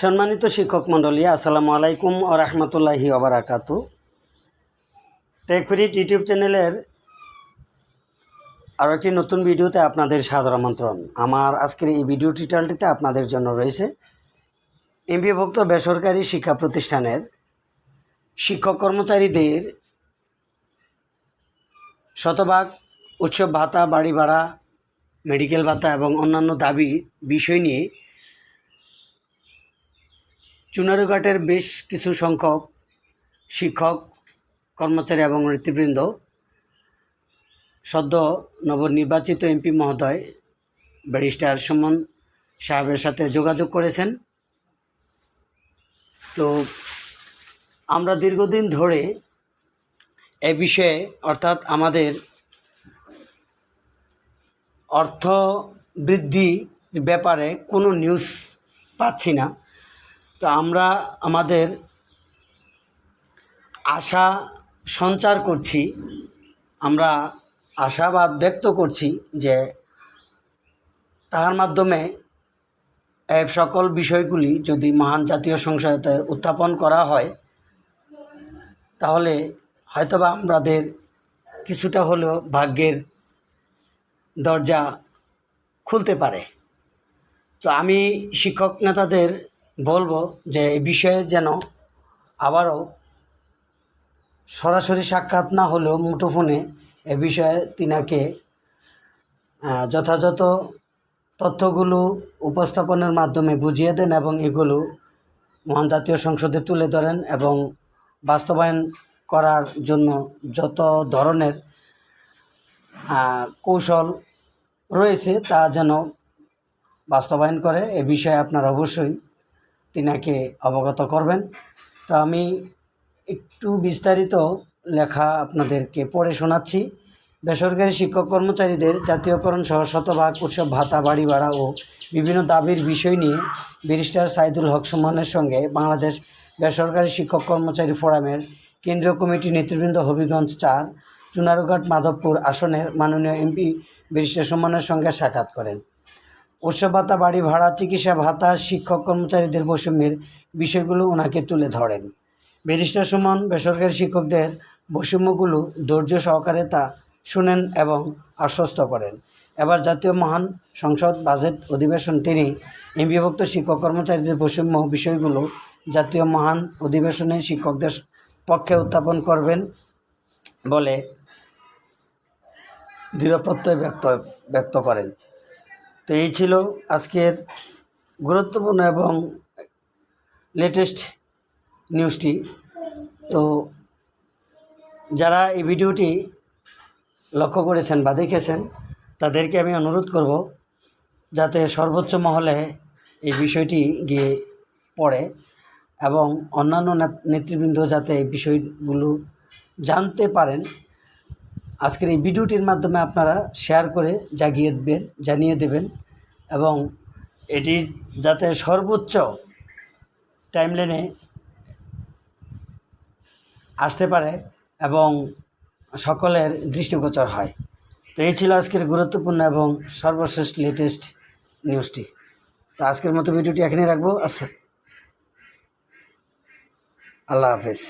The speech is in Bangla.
সম্মানিত শিক্ষক মণ্ডলী, আসসালামু আলাইকুম ও রহমতুল্লাহি ওবরাকাতু টেকফিরিট ইউটিউব চ্যানেলের আরও একটি নতুন ভিডিওতে আপনাদের সাদর আমন্ত্রণ। আমার আজকের এই ভিডিও টিউটোরিয়ালটিতে আপনাদের জন্য রয়েছে এমপিভুক্ত বেসরকারি শিক্ষা প্রতিষ্ঠানের শিক্ষক কর্মচারীদের শতভাগ উৎসব ভাতা, বাড়ি ভাড়া, মেডিকেল ভাতা এবং অন্যান্য দাবি বিষয় নিয়ে চুনারুঘাটের বেশ কিছু সংখ্যক শিক্ষক, কর্মচারী এবং নেতৃবৃন্দ, সদ্য নবনির্বাচিত এমপি মহোদয় ব্যারিস্টার সুমন সাহেবের সাথে যোগাযোগ করেছেন। তো আমরা দীর্ঘদিন ধরে এ বিষয়ে, অর্থাৎ আমাদের অর্থ বৃদ্ধি ব্যাপারে কোনো নিউজ পাচ্ছি না। তো আমরা আমাদের আশা সঞ্চার করছি, আমরা আশাবাদ ব্যক্ত করছি যে তার মাধ্যমে সকল বিষয়গুলি যদি মহান জাতীয় সংসদে উত্থাপন করা হয়, তাহলে হয়তোবা আমাদের কিছুটা হলেও ভাগ্যের দরজা খুলতে পারে। তো আমি শিক্ষক নেতাদের বলব যে এই বিষয়ে যেন আবারও সরাসরি সাক্ষাৎ না হলেও মুঠোফোনে এ বিষয়ে তিনাকে যথাযথ তথ্যগুলো উপস্থাপনের মাধ্যমে বুঝিয়ে দেন এবং এগুলো মহান জাতীয় সংসদে তুলে ধরেন এবং বাস্তবায়ন করার জন্য যত ধরনের কৌশল রয়েছে তা যেন বাস্তবায়ন করে, এ বিষয়ে আপনারা অবশ্যই তিনাকে অবগত করবেন। তো আমি একটু বিস্তারিত লেখা আপনাদেরকে পড়ে শোনাচ্ছি। বেসরকারি শিক্ষক কর্মচারীদের জাতীয়করণ সহ শতভাগ উৎসব ভাতা, বাড়ি ভাড়া ও বিভিন্ন দাবির বিষয় নিয়ে ব্যারিস্টার সাইদুল হক সুমনের সঙ্গে বাংলাদেশ বেসরকারি শিক্ষক কর্মচারী ফোরামের কেন্দ্রীয় কমিটির নেতৃবৃন্দ হবিগঞ্জ চার, চুনারুঘাট, মাধবপুর আসনের মাননীয় এমপি ব্যারিস্টার সুমনের সঙ্গে সাক্ষাৎ করেন। উৎসব ভাতা বাড়ি ভাড়া, চিকিৎসা ভাতা, শিক্ষক কর্মচারীদের বৈষম্যের বিষয়গুলো ওনাকে তুলে ধরেন। ব্যারিস্টার সুমন, বেসরকারি শিক্ষকদের বৈষম্যগুলো ধৈর্য সহকারে তা শুনেন এবং আশ্বস্ত করেন। এবার জাতীয় মহান সংসদ বাজেট অধিবেশন তিনি এমবিভুক্ত শিক্ষক কর্মচারীদের বৈষম্য বিষয়গুলো জাতীয় মহান অধিবেশনে শিক্ষকদের পক্ষে উত্থাপন করবেন বলে দৃঢ় প্রত্যয় ব্যক্ত ব্যক্ত করেন। তো এই ছিল আজকের গুরুত্বপূর্ণ এবং লেটেস্ট নিউজটি তো যারা এই ভিডিওটি লক্ষ্য করেছেন বা দেখেছেন, তাদেরকে আমি অনুরোধ করব যাতে সর্বোচ্চ মহলে এই বিষয়টি গিয়ে পড়ে এবং অন্যান্য নেত- নেতৃবৃন্দ যাতে এই বিষয়গুলো জানতে পারেন। আজকের এই ভিডিওটির মাধ্যমে আপনারা শেয়ার করে জাগিয়ে দেবেন, জানিয়ে দেবেন এবং এটি যাতে সর্বোচ্চ টাইমলাইনে আসতে পারে এবং সকলের দৃষ্টিগোচর হয়। তো এই ছিল আজকের গুরুত্বপূর্ণ এবং সর্বশেষ লেটেস্ট নিউজটি তো আজকের মতো ভিডিওটি এখানে রাখব। আচ্ছা আল্লাহ হাফেজ।